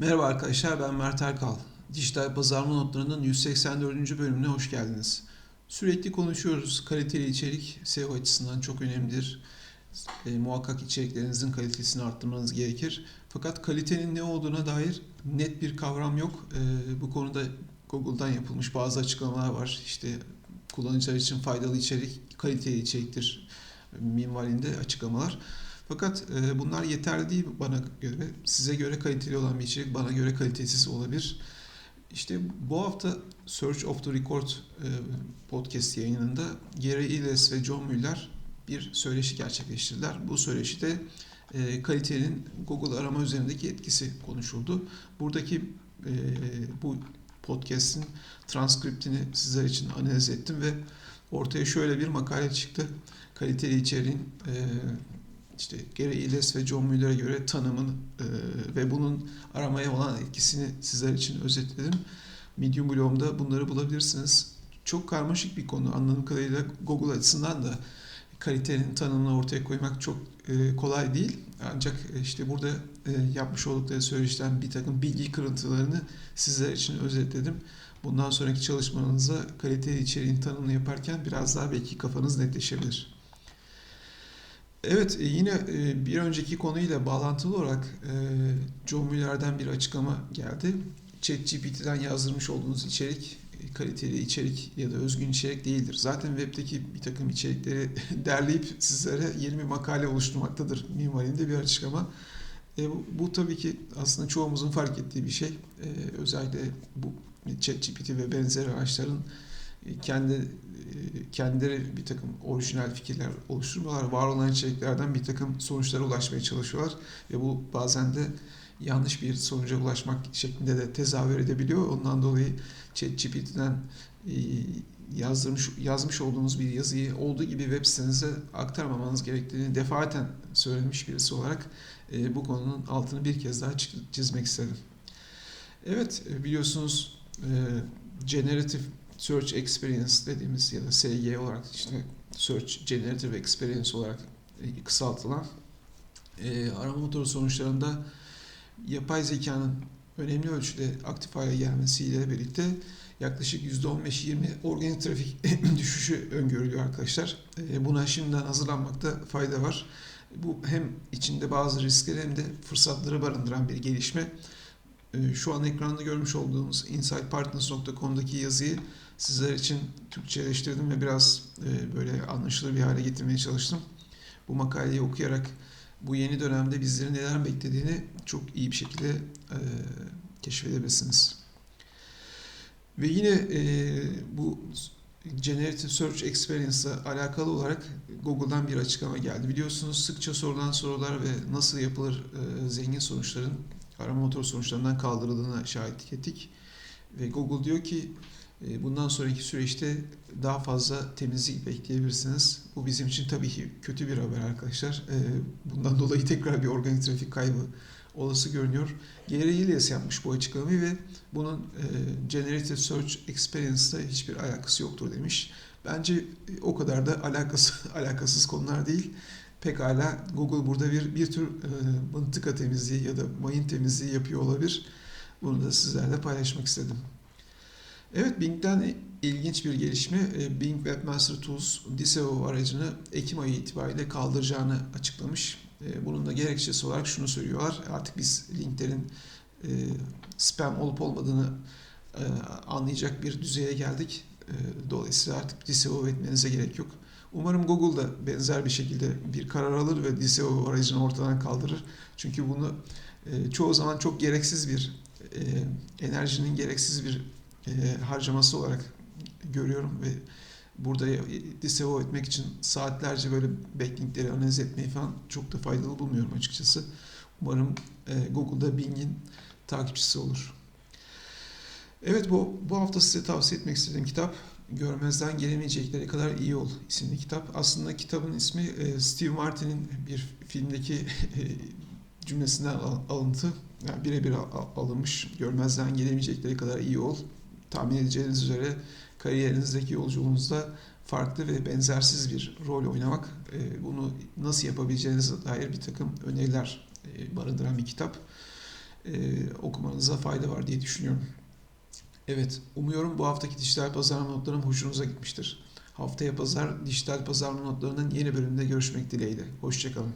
Merhaba arkadaşlar ben Mert Erkal. Dijital pazarlama notlarının 184. bölümüne hoş geldiniz. Sürekli konuşuyoruz. Kaliteli içerik SEO açısından çok önemlidir. E, muhakkak içeriklerinizin kalitesini arttırmanız gerekir. Fakat kalitenin ne olduğuna dair net bir kavram yok. E, bu konuda Google'dan yapılmış bazı açıklamalar var. İşte kullanıcılar için faydalı içerik kaliteli içeriktir minvalinde açıklamalar. Fakat e, bunlar yeterli değil bana göre. Size göre kaliteli olan bir içerik bana göre kalitesiz olabilir. İşte bu hafta Search of the Record e, podcast yayınında Gary Illes ve John Mueller bir söyleşi gerçekleştirdiler. Bu söyleşide e, kalitenin Google arama üzerindeki etkisi konuşuldu. Buradaki e, bu podcast'in transkriptini sizler için analiz ettim ve ortaya şöyle bir makale çıktı. Kaliteli içeriğin e, işte Gary Illes ve John Mueller'e göre tanımın e, ve bunun aramaya olan etkisini sizler için özetledim. Medium blogumda bunları bulabilirsiniz. Çok karmaşık bir konu. Anladığım kadarıyla Google açısından da kalitenin tanımını ortaya koymak çok e, kolay değil. Ancak e, işte burada e, yapmış oldukları söyleşten bir takım bilgi kırıntılarını sizler için özetledim. Bundan sonraki çalışmanızda kaliteli içeriğin tanımını yaparken biraz daha belki kafanız netleşebilir. Evet e, yine e, bir önceki konuyla bağlantılı olarak e, John Mueller'den bir açıklama geldi. ChatGPT'den yazdırmış olduğunuz içerik kaliteli içerik ya da özgün içerik değildir. Zaten webdeki bir takım içerikleri derleyip sizlere yeni bir makale oluşturmaktadır minvalinde bir açıklama. E, bu, bu tabii ki aslında çoğumuzun fark ettiği bir şey. E, özellikle bu ChatGPT ve benzeri araçların kendi kendileri bir takım orijinal fikirler oluşturmuyorlar. Var olan içeriklerden bir takım sonuçlara ulaşmaya çalışıyorlar. Ve bu bazen de yanlış bir sonuca ulaşmak şeklinde de tezahür edebiliyor. Ondan dolayı ChatGPT'den yazdırmış, yazmış olduğunuz bir yazıyı olduğu gibi web sitenize aktarmamanız gerektiğini defaten söylemiş birisi olarak bu konunun altını bir kez daha çizmek istedim. Evet biliyorsunuz generative Search Experience dediğimiz ya da SG olarak işte Search Generative Experience olarak kısaltılan e, arama motoru sonuçlarında yapay zekanın önemli ölçüde aktif hale gelmesiyle birlikte yaklaşık %15-20 organik trafik düşüşü öngörülüyor arkadaşlar. E, buna şimdiden hazırlanmakta fayda var. Bu hem içinde bazı riskleri hem de fırsatları barındıran bir gelişme. E, şu an ekranda görmüş olduğunuz insightpartners.com'daki yazıyı sizler için Türkçeleştirdim ve biraz e, böyle anlaşılır bir hale getirmeye çalıştım. Bu makaleyi okuyarak bu yeni dönemde bizleri neler beklediğini çok iyi bir şekilde e, keşfedebilirsiniz. Ve yine e, bu Generative Search Experience ile alakalı olarak Google'dan bir açıklama geldi. Biliyorsunuz sıkça sorulan sorular ve nasıl yapılır zengin sonuçların arama motor sonuçlarından kaldırıldığına şahitlik ettik. Ve Google diyor ki ee, bundan sonraki süreçte daha fazla temizlik bekleyebilirsiniz. Bu bizim için tabii ki kötü bir haber arkadaşlar. Ee, bundan dolayı tekrar bir organik trafik kaybı olası görünüyor. Ilias yapmış bu açıklamayı ve bunun e, Generative Search Experience'da hiçbir alakası yoktur demiş. Bence e, o kadar da alakası, alakasız konular değil. Pekala Google burada bir bir tür e, mıntıka temizliği ya da mayın temizliği yapıyor olabilir. Bunu da sizlerle paylaşmak istedim. Evet Bing'den ilginç bir gelişme. E, Bing Webmaster Tools DSO aracını Ekim ayı itibariyle kaldıracağını açıklamış. E, bunun da gerekçesi olarak şunu söylüyorlar. Artık biz linklerin e, spam olup olmadığını anlayacak bir düzeye geldik. Dolayısıyla artık DSO etmenize gerek yok. Umarım Google da benzer bir şekilde bir karar alır ve DSO aracını ortadan kaldırır. Çünkü bunu çoğu zaman çok gereksiz bir enerjinin gereksiz bir e, harcaması olarak görüyorum ve burada DSO etmek için saatlerce böyle backlinkleri analiz etmeyi falan çok da faydalı bulmuyorum açıkçası. Umarım e, Google'da Bing'in takipçisi olur. Evet bu, bu hafta size tavsiye etmek istediğim kitap Görmezden Gelemeyecekleri Kadar İyi Ol isimli kitap. Aslında kitabın ismi e, Steve Martin'in bir filmdeki e, cümlesinden alıntı. Yani birebir alınmış. Görmezden gelemeyecekleri kadar iyi ol tahmin edeceğiniz üzere kariyerinizdeki yolculuğunuzda farklı ve benzersiz bir rol oynamak, e, bunu nasıl yapabileceğinize dair bir takım öneriler barındıran bir kitap. okumanıza fayda var diye düşünüyorum. Evet, umuyorum bu haftaki dijital pazarlama notlarım hoşunuza gitmiştir. Haftaya pazar dijital pazarlama notlarının yeni bölümünde görüşmek dileğiyle. Hoşçakalın.